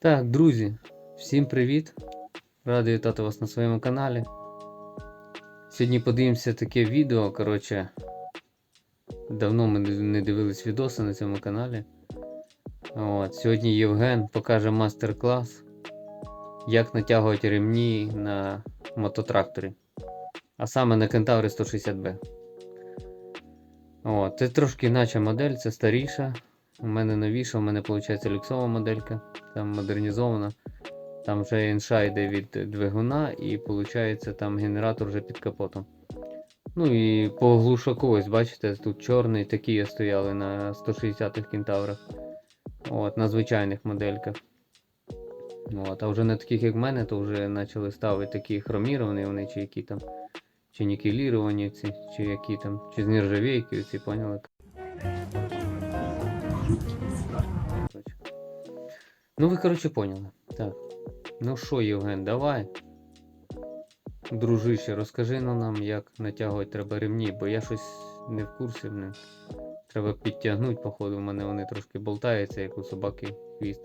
Так, друзі, всім привіт! Радий вітати вас на своєму каналі. Сьогодні подивимося таке відео. Коротше, давно ми не- дивились відоси на цьому каналі. От, сьогодні Євген покаже мастер-клас, як натягувати ремні на мототракторі. А саме на Кентаври 160B. От, це трошки інакша модель, це старіша. У мене новіша, у мене виходить люксова моделька, там модернізована. Там вже інша йде від двигуна, і виходить там генератор вже під капотом. Ну і по глушаку, ось бачите, тут чорний, такі стояли на 160-х кентаврах. От, на звичайних модельках. От, а вже на таких, як в мене, то вже почали ставити такі хроміровані вони, чи які там, чи нікеліровані ці, чи які там, чи з нержавейки, ці поняли. Ну ви, коротше, поняли. Так. Ну що, Євген, давай. Дружище, розкажи ну, нам, як натягувати треба ремні, бо я щось не в курсі. Не. Треба підтягнути, походу, у мене вони трошки болтаються, як у собаки хвіст.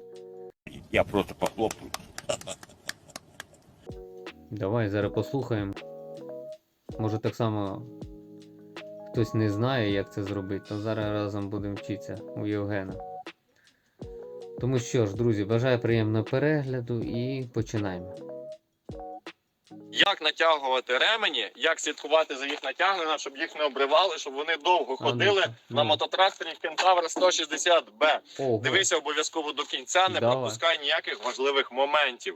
Я просто похлопаю. Давай зараз послухаємо. Може так само хтось не знає, як це зробити, то зараз разом будемо вчитися у Євгена. Тому що ж, друзі, бажаю приємного перегляду і починаємо. як натягувати ремені, як слідкувати за їх натягненням, щоб їх не обривали, щоб вони довго А ну, ходили ну. на мототракторі Кентавр 160Б. Дивися обов'язково до кінця, не Давай. пропускай ніяких важливих моментів.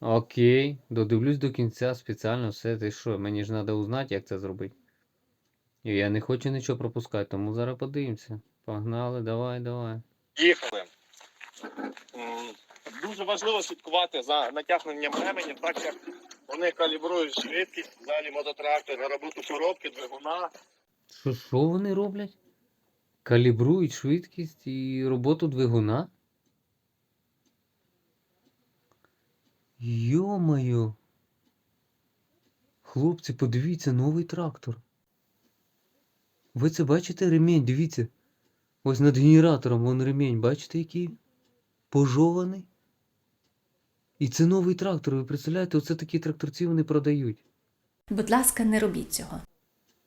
Окей, додивлюсь до кінця спеціально все. Ти що, мені ж треба узнати, як це зробити. І я не хочу нічого пропускати, тому зараз подивимося. Погнали, давай, давай. Їхали. Дуже важливо слідкувати за натягненням ременів, так як вони калібрують швидкість взагалі мототрактора, роботу коробки, двигуна. Що, що вони роблять? Калібрують швидкість і роботу двигуна? Йо-моє. Хлопці, подивіться, новий трактор. Ви це бачите ремінь, дивіться. Ось над генератором вон ремінь, бачите, який? Пожований. І це новий трактор, ви представляєте, оце такі тракторці вони продають. Будь ласка, не робіть цього.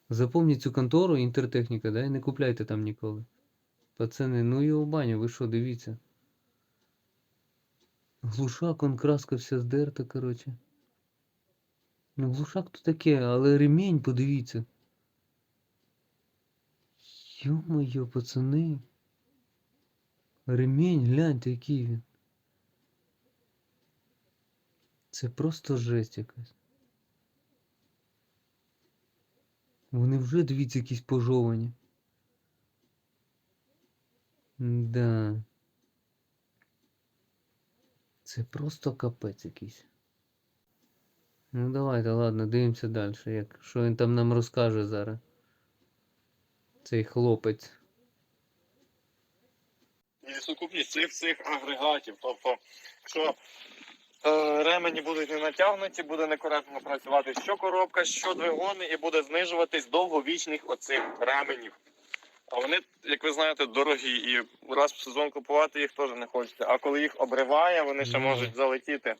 Запомніть цю контору інтертехніка, да, і не купляйте там ніколи. Пацани, ну його баню, ви що, дивіться. Глушак, он краска вся здерта, короче. Ну, глушак то таке, але ремінь, подивіться. Йо-моє, пацани. Ремінь, гляньте, який він. Це просто жесть якась. Вони вже, дивіться, якісь пожовані. Да. Це просто капець якийсь. Ну давайте, ладно, дивимося далі. Як, що він там нам розкаже зараз. Цей хлопець. І сукупність цих цих агрегатів. Тобто, якщо е, ремені будуть не натягнуті, буде некоректно працювати що коробка, що двигуни, і буде знижуватись довговічних оцих ременів. А вони, як ви знаєте, дорогі, і раз в сезон купувати їх теж не хочете. А коли їх обриває, вони ще можуть залетіти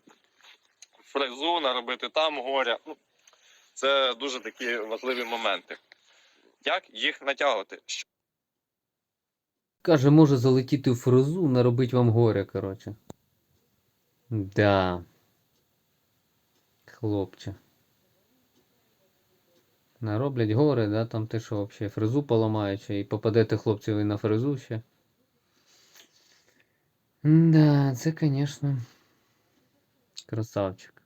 в фрезу, наробити там горя. Ну, це дуже такі важливі моменти. Як їх натягувати? Каже, може залетіти в фрезу, наробить вам горе, коротше. Да. Хлопче. Нароблять горе, да, там ти що взагалі фрезу поламають, і попадете хлопцеві на фрезу ще. Да, це, звісно, красавчик.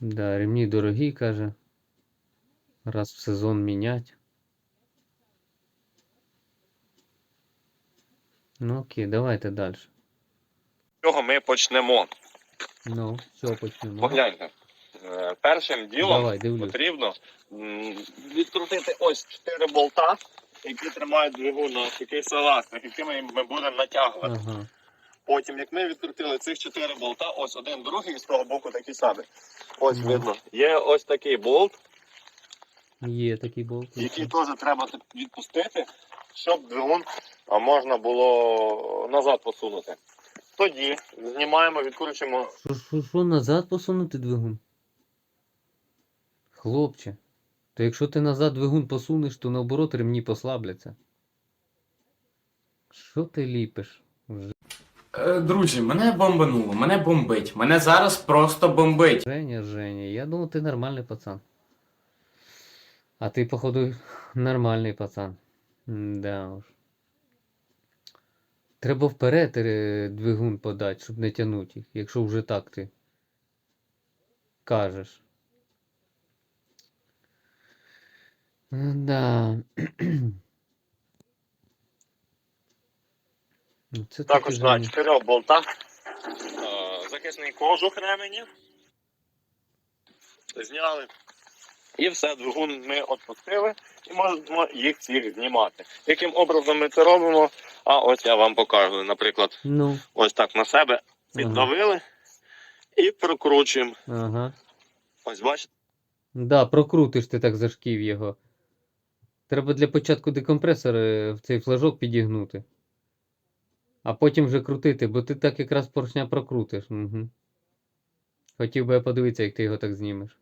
Да, ремні дорогі, каже. Раз в сезон мінять. Ну окей, давайте далі. З чого ми почнемо? Ну, все, почнемо. Погляньте. Е, Першим ділом Давай, дивлюсь. потрібно м, відкрутити ось чотири болта, які тримають двигун на такий салатник, якими ми будемо натягувати. Ага. Потім, як ми відкрутили цих чотири болта, ось один, другий, і з того боку такий самий. Ось Мгм. видно. Є ось такий болт, Є такий болт. який теж треба відпустити, щоб двигун а можна було назад посунути. Тоді знімаємо, відкручуємо Що, що, що назад посунути двигун? Хлопче, то якщо ти назад двигун посунеш, то наоборот ремні послабляться. Що ти ліпиш? Вже Е, Друзі, мене бомбануло, мене бомбить. Мене зараз просто бомбить. Женя, Женя, я думав, ти нормальний пацан. А ти, походу, нормальний пацан. Да уж. Треба вперед е, двигун подати, щоб не тягнути їх, якщо вже так ти кажеш. Да. Ну, Це також на чотирьох болтах захисний кожух ременів. Зняли. І все, двигун ми відпустили і можемо їх всіх знімати. Яким образом ми це робимо? А ось я вам покажу. Наприклад, Ну, ось так на себе піддавили і прокручуємо. ага. Ось бачите, Да, прокрутиш ти так за шків його. Треба для початку декомпресор е, в цей флажок підігнути. А потім вже крутити, бо ти так якраз поршня прокрутиш. Угу. Хотів би я подивитися, як ти його так знімеш.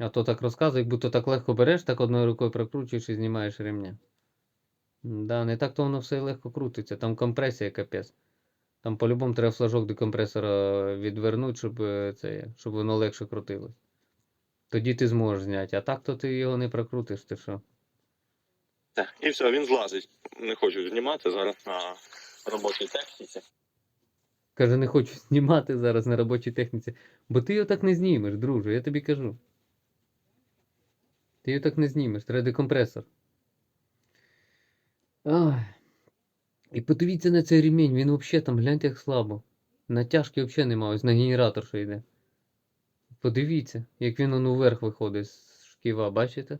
А то так розказуй, будто так легко береш, так одною рукою прокручуєш і знімаєш ремня. Да, не так то воно все легко крутиться. Там компресія капець. Там по-любому треба флажок декомпресора відвернути, щоб, е, це, щоб воно легше крутилось. Тоді ти зможеш зняти, а так то ти його не прокрутиш, ти що? і все, він злазить. Не хочу знімати зараз на робочій техніці. Каже, не хочу знімати зараз на робочій техніці. Бо ти його так не знімеш, друже, я тобі кажу. Ти його так не знімеш, треба декомпресор. Ай. І подивіться на цей ремінь, він взагалі там, гляньте, як слабо. Натяжки взагалі немає, ось на генератор що йде. Подивіться, як він он вверх виходить з шківа, бачите?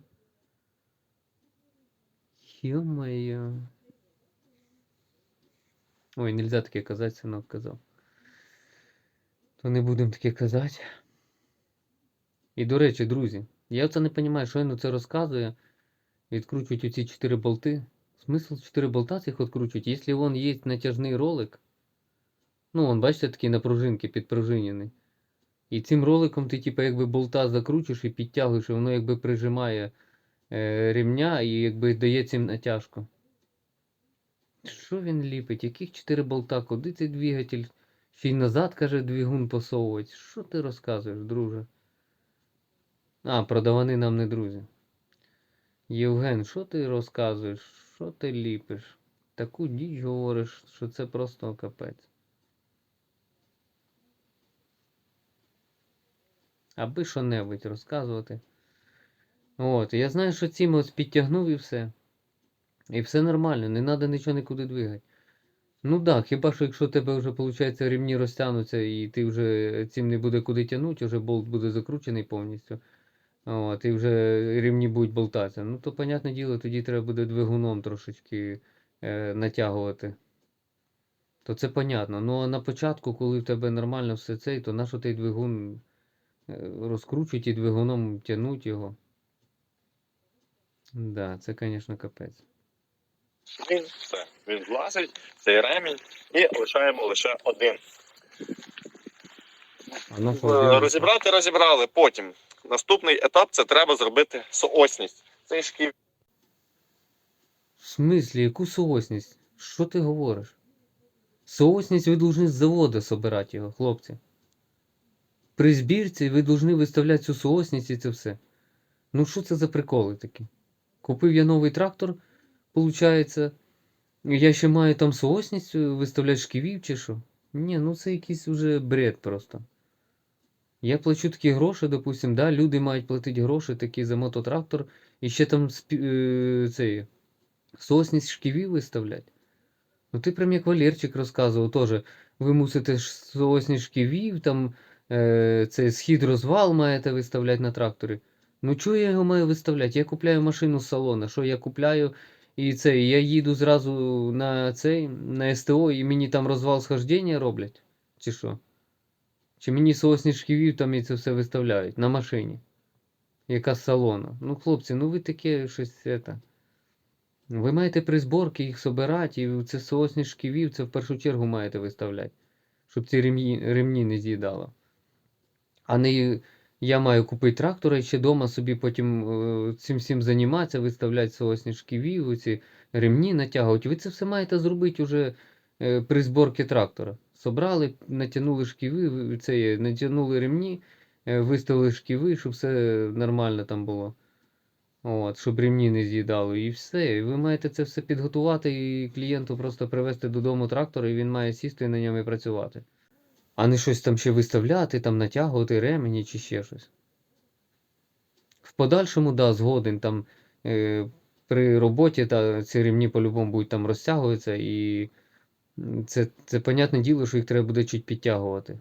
Йо-моє. Ой, нельзя таке казати, синок казав. То не будемо таке казати. І до речі, друзі, я це не розумію, що він це розказує. Відкручують оці 4 болти. Смисл 4 болта цих відкручувати, якщо вон є натяжний ролик. Ну, вон, бачите, такий на пружинки підпружинений. І цим роликом ти, типу, якби болта закручуєш і підтягуєш, і воно якби прижимає е, ремня і якби дає цим натяжку. Що він ліпить? Яких 4 болта? Куди цей двигатель? Ще й назад, каже, двигун посовувати. Що ти розказуєш, друже? А, продавани нам не друзі. Євген, що ти розказуєш? Що ти ліпиш? Таку діч говориш, що це просто капець. Аби що-небудь розказувати. От, я знаю, що цим ось підтягнув і все. І все нормально, не треба нічого нікуди двигати. Ну так, хіба що якщо тебе вже, виходить, ремні розтягнуться і ти вже цим не буде куди тягнути, вже болт буде закручений повністю. От, і вже ремні будуть болтатися. Ну то, понятне діло, тоді треба буде двигуном трошечки е, натягувати. То це понятно. Ну а на початку, коли в тебе нормально все це, то нащо той двигун е, розкручують і двигуном тягнуть його. Да, це, звісно, капець. Він все. Він злазить, цей ремінь, і лишаємо лише один. А ну, один Розібрати розібрали. Потім. Наступний етап це треба зробити соосність. Цей шків В смислі, яку соосність? Що ти говориш? Соосність ви должны з заводу собирати його, хлопці. При збірці ви должны виставляти цю соосність і це все. Ну що це за приколи такі? Купив я новий трактор, получається. Я ще маю там соосність виставляти шківів чи що? Ні, ну це якийсь уже бред просто. Я плачу такі гроші, допустим, да, люди мають платити гроші такі за мототрактор, і ще там е, цей, Сосність шківів виставлять. Ну ти прям як Валерчик розказував теж. Ви мусите ж сосність шківів, там е, цей схід розвал маєте виставляти на тракторі. Ну чого я його маю виставляти? Я купляю машину з салона. Що я купляю і це, я їду зразу на цей, на СТО і мені там розвал схождення роблять? Чи що? Чи мені сосність шківів там і це все виставляють на машині? Яка з салона? Ну, хлопці, ну ви таке щось це. Ви маєте при зборці їх собирати, і це соосні шківів, це в першу чергу маєте виставляти, щоб ці ремні, ремні не з'їдало. А не я маю купити трактора і ще вдома собі потім е, цим всім займатися, виставляти соосні шківі, ці ремні натягувати. Ви це все маєте зробити уже е, при зборці трактора. Собрали, натягнули шківи, це натягнули ремні, е, виставили шківи, щоб все нормально там було. От, щоб ремні не з'їдало, і все. І ви маєте це все підготувати і клієнту просто привезти додому трактор, і він має сісти на ньому і працювати. А не щось там ще виставляти, там натягувати ремені чи ще щось. В подальшому, да, згоден, там е, при роботі та ці ремні по-любому будуть там розтягуватися, і це, це понятне діло, що їх треба буде чуть підтягувати.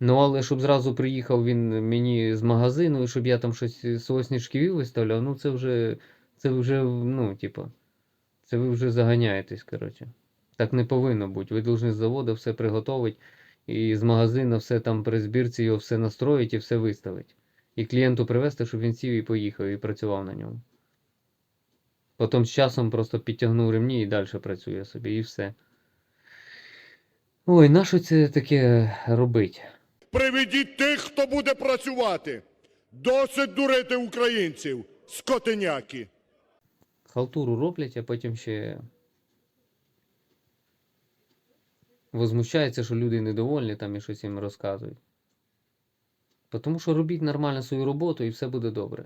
Ну, але щоб зразу приїхав він мені з магазину, і щоб я там щось з соосні шківів виставляв, ну це вже, це вже, ну, типа, це ви вже заганяєтесь, коротше. Так не повинно бути. Ви повинні з заводу все приготувати, і з магазину все там при збірці його все настроїть і все виставить. І клієнту привезти, щоб він сів і поїхав і працював на ньому. Потім з часом просто підтягнув ремні і далі працює собі, і все. Ой, нащо це таке робить? Приведіть тих, хто буде працювати. Досить дурити українців, скотиняки. Халтуру роблять, а потім ще возмущаються, що люди недовольні там і щось їм розказують. Тому що робіть нормально свою роботу і все буде добре.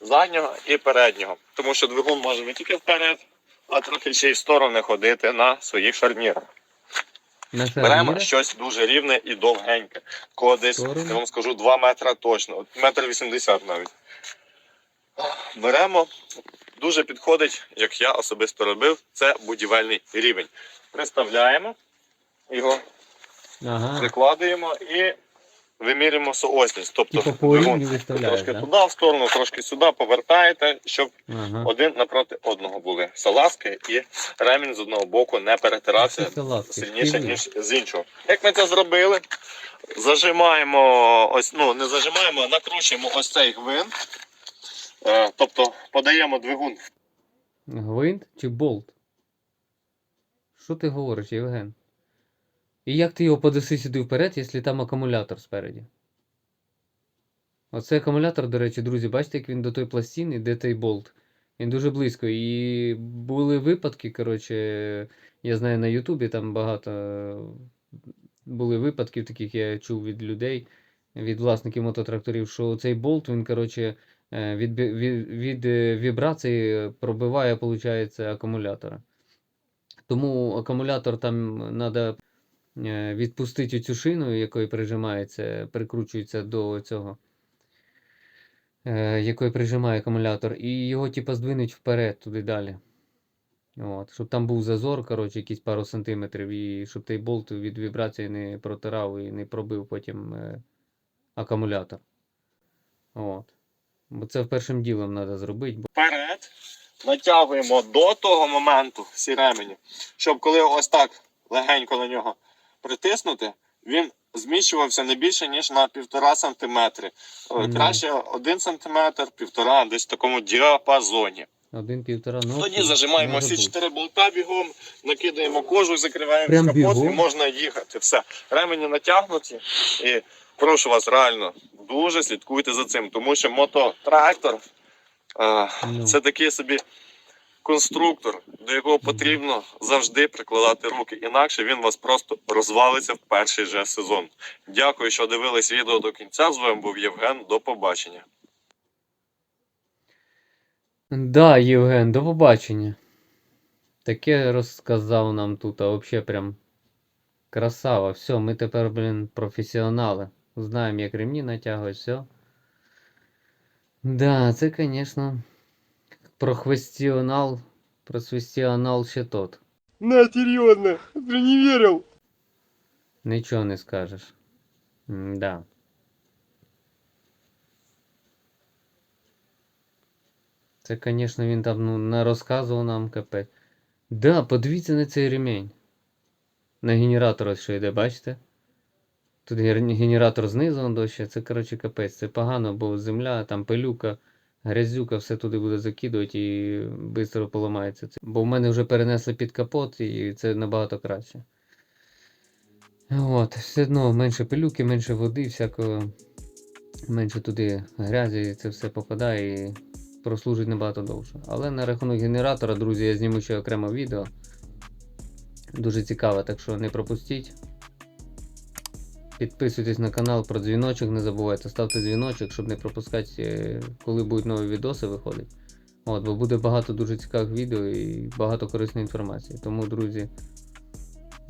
Заднього і переднього. Тому що двигун може не тільки вперед, а трохи ще й в сторони ходити на своїх шарнірах. Беремо щось дуже рівне і довгеньке. Кого десь, Сторони. я вам скажу, 2 метра точно, от метр 80 навіть. Беремо, дуже підходить, як я особисто робив, це будівельний рівень. Приставляємо його, ага. прикладуємо і вимірюємо соосність. Тобто двигун трошки да? туди, в сторону, трошки сюди, повертаєте, щоб Ага. один напроти одного були салазки і ремінь з одного боку не перетирався сильніше, шківи. ніж з іншого. Як ми це зробили? Зажимаємо ось, ну не зажимаємо, а накручуємо ось цей гвинт. Е, тобто подаємо двигун Гвинт чи болт? Що ти говориш, Євген? І як ти його подаси сюди вперед, якщо там акумулятор спереді? Оцей акумулятор, до речі, друзі, бачите, як він до той пластини, де той болт. Він дуже близько. І були випадки, коротше, я знаю на Ютубі там багато були випадків таких, я чув від людей, від власників мототракторів, що цей болт, він, коротше, е, від, від, від е, вібрації пробиває, виходить, акумулятора. Тому акумулятор там треба відпустити цю шину, якою прижимається, прикручується до цього, е, якою прижимає акумулятор, і його типа здвинуть вперед туди далі. От, щоб там був зазор, коротше, якісь пару сантиметрів, і щоб той болт від вібрації не протирав і не пробив потім е, акумулятор. От. Бо це першим ділом треба зробити. бо- вперед, натягуємо до того моменту всі щоб коли ось так легенько на нього притиснути, він зміщувався не більше, ніж на півтора сантиметри. Мгм. Краще один сантиметр, півтора, десь в такому діапазоні. Один-півтора, ну. Тоді зажимаємо всі чотири болта бігом, накидаємо кожу, закриваємо Прям капот і можна їхати. Все. Ремені натягнуті. І прошу вас реально дуже слідкуйте за цим, тому що мототрактор е, Ну. це такий собі конструктор, до якого потрібно завжди прикладати руки. Інакше він вас просто розвалиться в перший же сезон. Дякую, що дивились відео до кінця. З вами був Євген. До побачення. Да, Євген, до побачення. Таке розказав нам тут, а взагалі прям красава. Все, ми тепер, блін, професіонали. Знаємо, як ремні натягувати, все. Да, це, звісно, професіонал, професіонал ще тот. На, серйозно, ти не вірив. Нічого не скажеш. Да. Це, звісно, він там ну, нарозказував нам капець. Да, подивіться на цей ремень. На генератор ось що йде, бачите? Тут генератор знизу он дощі. Це, коротше, капець. Це погано, бо земля, там пилюка. Грязюка все туди буде закидувати і швидко поламається. Бо в мене вже перенесли під капот, і це набагато краще. От, все одно менше пилюки, менше води, всякого, менше туди грязі, і це все попадає і прослужить набагато довше. Але на рахунок генератора, друзі, я зніму ще окремо відео. Дуже цікаве, так що не пропустіть. Підписуйтесь на канал про дзвіночок, не забувайте, ставте дзвіночок, щоб не пропускати, е, коли будуть нові відоси виходити. От, бо буде багато дуже цікавих відео і багато корисної інформації. Тому, друзі,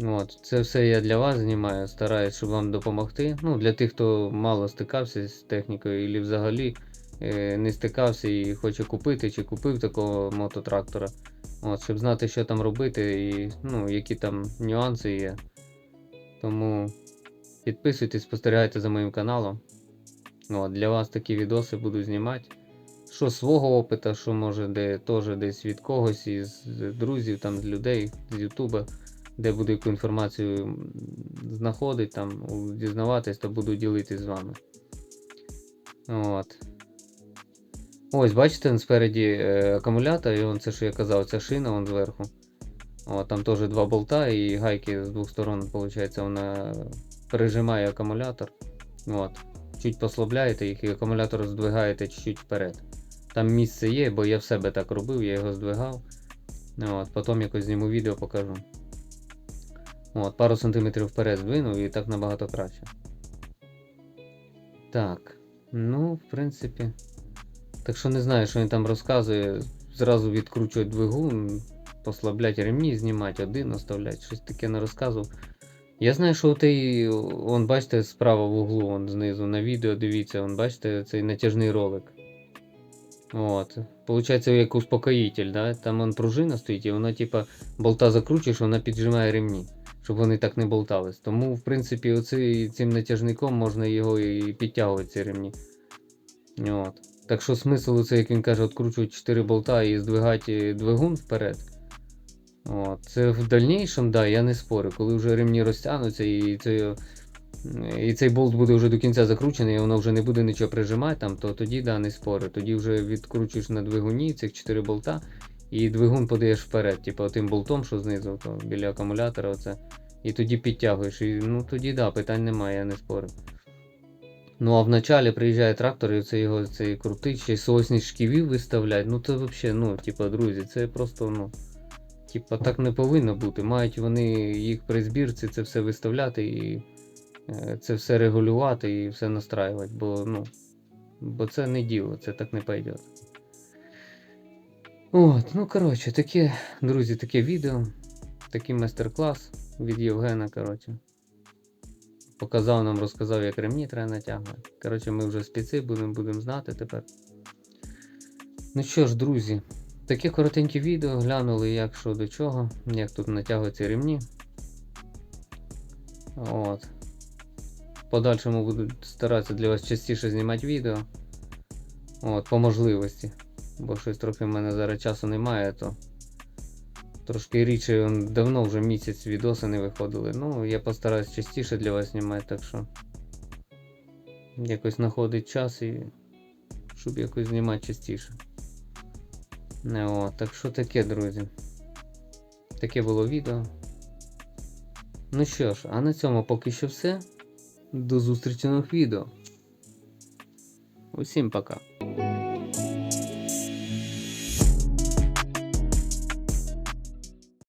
от, це все я для вас знімаю, стараюсь, щоб вам допомогти. Ну, для тих, хто мало стикався з технікою, і взагалі е, не стикався і хоче купити чи купив такого мототрактора. От, щоб знати, що там робити і ну, які там нюанси є. Тому підписуйтесь, спостерігайте за моїм каналом. От, для вас такі відоси буду знімати. Що свого опита, що може де теж десь від когось із друзів, там, з людей з Ютуба, де буду яку інформацію знаходити, там, дізнаватись, то буду ділитись з вами. От. Ось, бачите, спереді е, акумулятор, і он, це що я казав, ця шина вон зверху. О, там теж два болта і гайки з двох сторон, виходить, вона прижимає акумулятор. От. Чуть послабляєте їх і акумулятор здвигаєте чуть-чуть вперед. Там місце є, бо я в себе так робив, я його здвигав. От, потім якось зніму відео покажу. От, пару сантиметрів вперед здвинув і так набагато краще. Так. Ну, в принципі. Так що не знаю, що він там розказує. Зразу відкручувати двигун, послаблять ремні, знімати один, оставлять, щось таке не розказував. Я знаю, що той, он, бачите, справа в углу, он знизу на відео, дивіться, он, бачите, цей натяжний ролик. От. Получається, як успокоїтель, да? Там он пружина стоїть, і вона, типа, болта закручуєш, вона піджимає ремні, щоб вони так не болтались. Тому, в принципі, оцей, цим натяжником можна його і підтягувати ці ремні. От. Так що смисл це, як він каже, відкручувати 4 болта і здвигати двигун вперед. От. Це в дальнішому, да, я не спорю. Коли вже ремні розтягнуться і цей, і цей болт буде вже до кінця закручений, і воно вже не буде нічого прижимати, там, то тоді да, не спорю. Тоді вже відкручуєш на двигуні цих 4 болта, і двигун подаєш вперед, типу тим болтом, що знизу, то біля акумулятора, оце. І тоді підтягуєш. І, ну тоді да, питань немає, я не спорю. Ну а в началі приїжджає трактор, і це його цей крутить, ще й соосні шківів виставлять. Ну це взагалі, ну, типа, друзі, це просто, ну. Типа, так не повинно бути. Мають вони їх при збірці це все виставляти і е, це все регулювати і все настраювати, бо, ну, бо це не діло, це так не пойде. От, ну коротше, таке, друзі, таке відео, такий майстер-клас від Євгена, коротше. Показав нам, розказав, як ремні треба натягувати. Коротше, ми вже спеці будемо будем знати тепер. Ну що ж, друзі, таке коротеньке відео, глянули, як що до чого, як тут натягуються ремні. От. Подальшому буду старатися для вас частіше знімати відео. От, по можливості. Бо щось трохи в мене зараз часу немає, то трошки рідше давно вже місяць відоси не виходили. Ну, я постараюсь частіше для вас знімати, так що якось знаходить час і щоб якось знімати частіше. О, так що таке, друзі. Таке було відео. Ну що ж, а на цьому поки що все. До зустрічі нових відео. Усім пока.